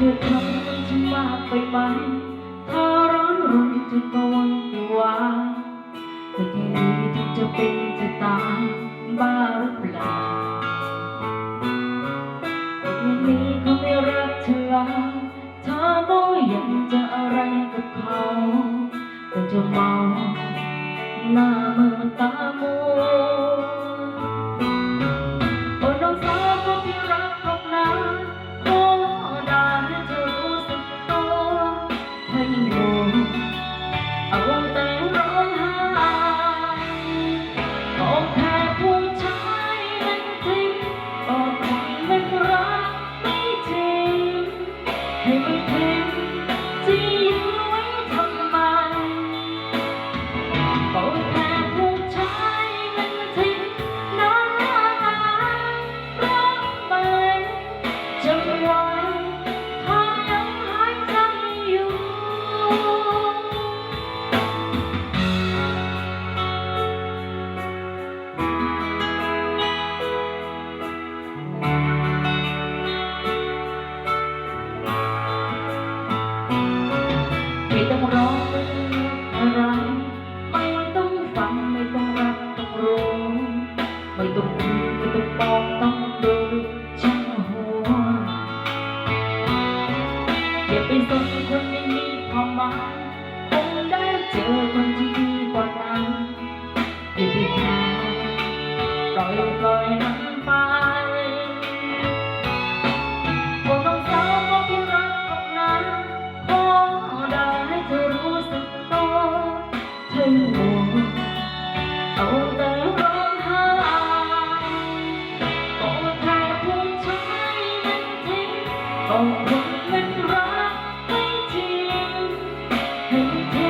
เธอทำให้ฉันมากไปไหมถ้าร้อนรนจนกระวนกระวายแต่แค่นี้ถึงจะเป็นจะตายบ้าหรือเปล่าแต่ทีนี้เขาไม่รักเธอแล้วเธอก็ยังจะอะไรกับเขาก็จะเมาหน้ามือตามัว เอาแต่ร้องไห้ขอแค่ผู้ชายนั้นทิ้งก็คงไม่รักไม่จริงให้มันทิ้ง งไม่ต้องรักต้องรู้ ไม่ต้องคุยไม่ต้องบอกต้องดูช่างหัวอย่าไปสนคนไม่มีความหมายคงได้เจอคนที่ Oh, woman, rock, my dear. Hey, dear.